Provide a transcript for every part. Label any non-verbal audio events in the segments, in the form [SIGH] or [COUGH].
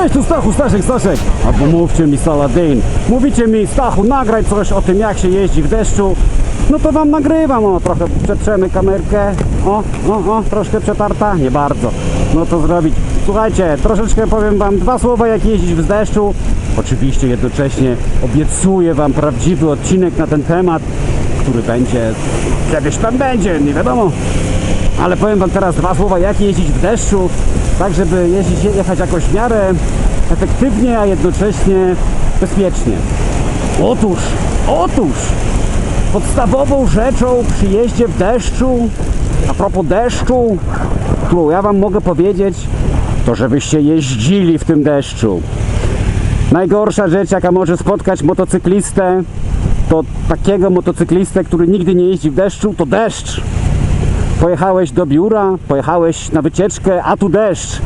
Cześć, tu Stachu, Staszek, Staszek. Albo mówcie mi Saladin. Mówicie mi, Stachu, nagraj coś o tym, jak się jeździ w deszczu. No to wam nagrywam, o, trochę przetrzemy kamerkę. O, o, o, troszkę przetarta? Nie bardzo. No to zrobić. Słuchajcie, troszeczkę powiem wam dwa słowa, jak jeździć w deszczu. Oczywiście jednocześnie obiecuję wam prawdziwy odcinek na ten temat, który będzie, kiedyś tam będzie, nie wiadomo. Ale powiem Wam teraz dwa słowa, jak jeździć w deszczu, tak żeby jeździć, jechać jakoś w miarę efektywnie, a jednocześnie bezpiecznie. Otóż, otóż, podstawową rzeczą przy jeździe w deszczu, a propos deszczu, którą ja Wam mogę powiedzieć, to żebyście jeździli w tym deszczu. Najgorsza rzecz, jaka może spotkać motocyklistę, to takiego motocyklistę, który nigdy nie jeździ w deszczu, to deszcz. Pojechałeś do biura, pojechałeś na wycieczkę, a tu deszcz.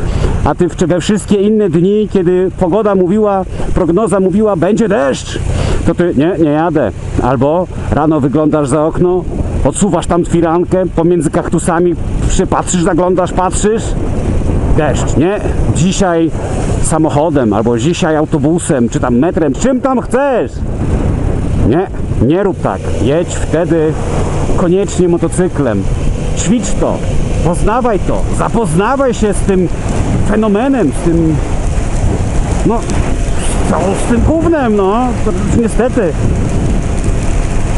A ty we wszystkie inne dni, kiedy pogoda mówiła, prognoza mówiła, będzie deszcz, to ty nie, nie jadę. Albo rano wyglądasz za okno, odsuwasz tam firankę, pomiędzy kaktusami przypatrzysz, zaglądasz, patrzysz, deszcz, nie? Dzisiaj samochodem, albo dzisiaj autobusem, czy tam metrem, czym tam chcesz. Nie, nie rób tak. Jedź wtedy koniecznie motocyklem. Ćwicz to, poznawaj to, zapoznawaj się z tym fenomenem, z tym, no, z tym gównem, no, niestety.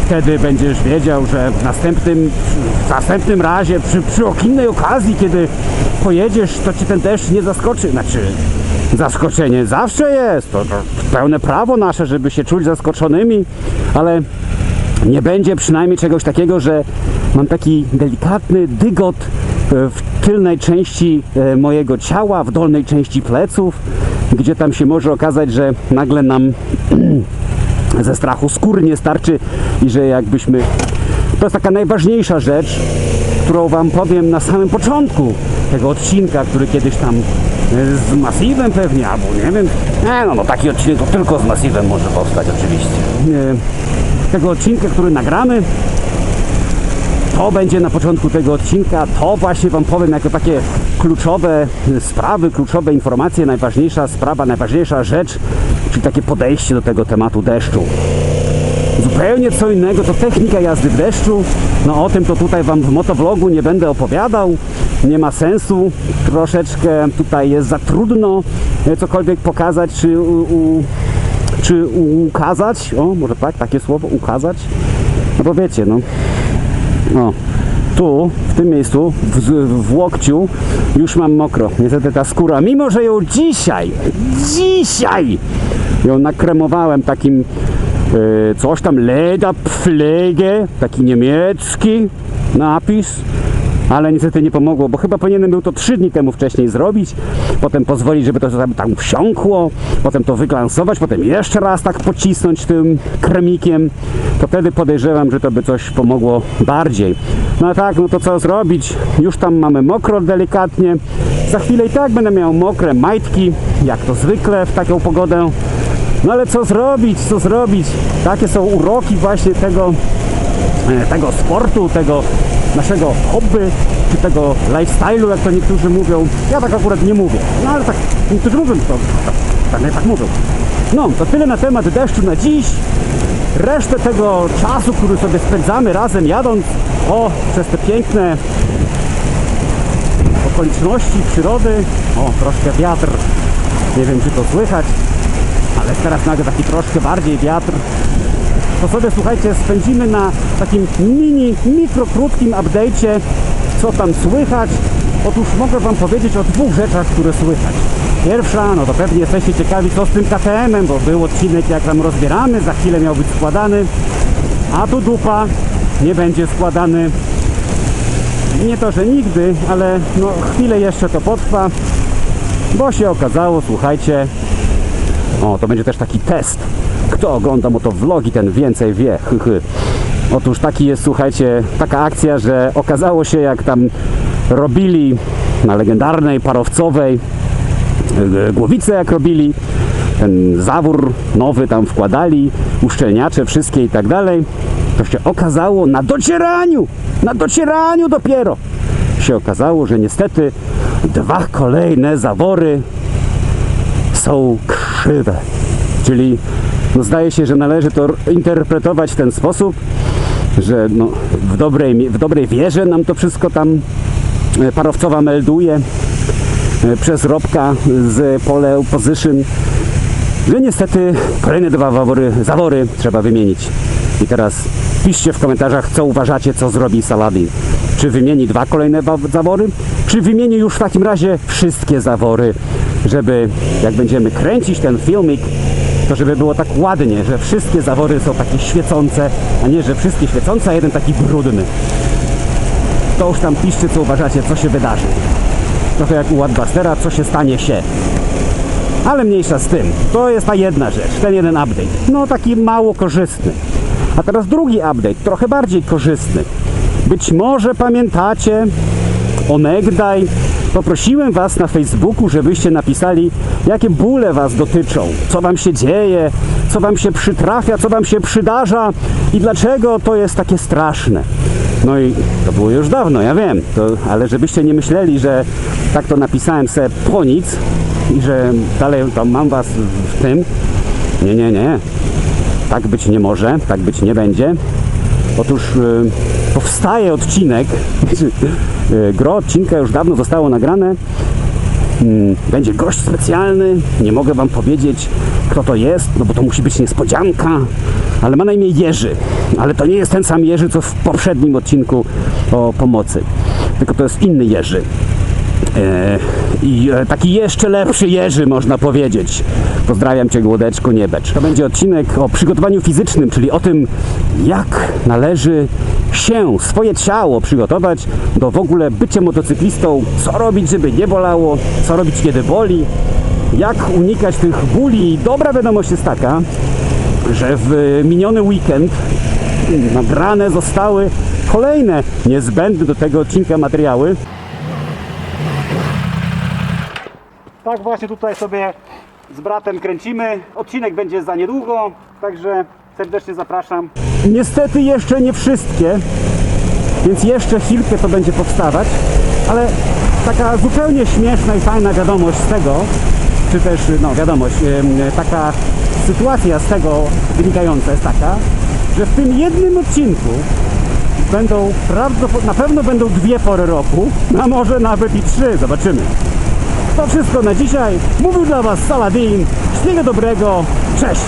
Wtedy będziesz wiedział, że w następnym, w następnym razie, przy, przy innej okazji, kiedy pojedziesz, to ci ten deszcz nie zaskoczy. Znaczy, zaskoczenie zawsze jest. To, to pełne prawo nasze, żeby się czuć zaskoczonymi, ale nie będzie przynajmniej czegoś takiego, że mam taki delikatny dygot e, w tylnej części e, mojego ciała, w dolnej części pleców, gdzie tam się może okazać, że nagle nam [CLEARS THROAT] ze strachu skóry nie starczy i że jakbyśmy... To jest taka najważniejsza rzecz, którą Wam powiem na samym początku tego odcinka, który kiedyś tam e, z Massiwem pewnie, albo nie wiem. No, no taki odcinek to tylko z Massiwem może powstać oczywiście. Tego odcinka, który nagramy, to będzie na początku tego odcinka. To właśnie Wam powiem jako takie kluczowe sprawy, kluczowe informacje, najważniejsza sprawa, najważniejsza rzecz, czyli takie podejście do tego tematu deszczu. Zupełnie co innego to technika jazdy w deszczu. No o tym to tutaj Wam w motovlogu nie będę opowiadał. Nie ma sensu. Troszeczkę tutaj jest za trudno cokolwiek pokazać czy, u, u, czy ukazać. O, może tak, takie słowo, ukazać. No bo wiecie, no. O, tu, w tym miejscu, w, w łokciu, już mam mokro. Niestety ta skóra, mimo że ją dzisiaj, dzisiaj ją nakremowałem takim e, coś tam Leda Pflege, taki niemiecki napis, ale niestety nie pomogło, bo chyba powinienem był to trzy dni temu wcześniej zrobić, potem pozwolić, żeby to tam, tam wsiąkło, potem to wyglansować, potem jeszcze raz tak pocisnąć tym kremikiem, to wtedy podejrzewam, że to by coś pomogło bardziej. No a tak, no to co zrobić? Już tam mamy mokro delikatnie, za chwilę i tak będę miał mokre majtki, jak to zwykle w taką pogodę. No ale co zrobić, co zrobić? Takie są uroki właśnie tego e, tego sportu, tego naszego hobby, czy tego lifestyle'u, jak to niektórzy mówią. Ja tak akurat nie mówię. No ale tak, niektórzy mówią, to tak, tak, mówią. No, to tyle na temat deszczu na dziś. Resztę tego czasu, który sobie spędzamy razem jadąc, o, przez te piękne okoliczności przyrody. O, troszkę wiatr. Nie wiem, czy to słychać, ale teraz nagle taki troszkę bardziej wiatr sobie słuchajcie, spędzimy na takim mini, mikro krótkim update'cie, co tam słychać. Otóż mogę Wam powiedzieć o dwóch rzeczach, które słychać. Pierwsza, no to pewnie jesteście ciekawi, co z tym KTM-em, bo był odcinek jak tam rozbierany, za chwilę miał być składany, a tu dupa nie będzie składany. Nie to, że nigdy, ale no chwilę jeszcze to potrwa, bo się okazało, słuchajcie, o, to będzie też taki test. Kto ogląda motovlogi, ten więcej wie. Otóż taki jest, słuchajcie, taka akcja, że okazało się, jak tam robili na legendarnej parowcowej e, głowice, jak robili, ten zawór nowy tam wkładali, uszczelniacze wszystkie i tak dalej, to się okazało na docieraniu, na docieraniu dopiero się okazało, że niestety dwa kolejne zawory są krzywe. Czyli no zdaje się, że należy to interpretować w ten sposób, że no, w, dobrej, w dobrej wierze nam to wszystko tam e, parowcowa melduje e, przez Robka z pole position, że niestety kolejne dwa zawory, zawory trzeba wymienić. I teraz piszcie w komentarzach, co uważacie, co zrobi Saladin. Czy wymieni dwa kolejne zawory, czy wymieni już w takim razie wszystkie zawory, żeby jak będziemy kręcić ten filmik, to żeby było tak ładnie, że wszystkie zawory są takie świecące, a nie, że wszystkie świecące, a jeden taki brudny. To już tam piszcie, co uważacie, co się wydarzy. Trochę jak u Wadbustera, co się stanie się. Ale mniejsza z tym. To jest ta jedna rzecz, ten jeden update. No taki mało korzystny. A teraz drugi update, trochę bardziej korzystny. Być może pamiętacie, onegdaj poprosiłem Was na Facebooku, żebyście napisali, jakie bóle Was dotyczą, co Wam się dzieje, co Wam się przytrafia, co Wam się przydarza i dlaczego to jest takie straszne. No i to było już dawno, ja wiem, to, ale żebyście nie myśleli, że tak to napisałem se po nic i że dalej tam mam Was w tym. Nie, nie, nie. Tak być nie może, tak być nie będzie. Otóż y, powstaje odcinek, y, [LAUGHS] gro odcinka już dawno zostało nagrane. Mm, Będzie gość specjalny, nie mogę wam powiedzieć kto to jest, no bo to musi być niespodzianka, ale ma na imię Jerzy. Ale to nie jest ten sam Jerzy, co w poprzednim odcinku o pomocy, tylko to jest inny Jerzy. E, I e, taki jeszcze lepszy Jerzy, można powiedzieć. Pozdrawiam Cię, Głodeczku Niebecz. To będzie odcinek o przygotowaniu fizycznym, czyli o tym, jak należy się, swoje ciało przygotować do w ogóle bycia motocyklistą, co robić, żeby nie bolało, co robić, kiedy boli, jak unikać tych bóli. I dobra wiadomość jest taka, że w miniony weekend nagrane zostały kolejne niezbędne do tego odcinka materiały. Tak właśnie tutaj sobie z bratem kręcimy. Odcinek będzie za niedługo, także serdecznie zapraszam. Niestety jeszcze nie wszystkie, więc jeszcze chwilkę to będzie powstawać, ale taka zupełnie śmieszna i fajna wiadomość z tego, czy też, no wiadomość, taka sytuacja z tego wynikająca jest taka, że w tym jednym odcinku będą prawdopodobnie, na pewno będą dwie pory roku, a może nawet i trzy, zobaczymy. To wszystko na dzisiaj. Mówił dla Was Saladin. Wszystkiego dobrego. Cześć!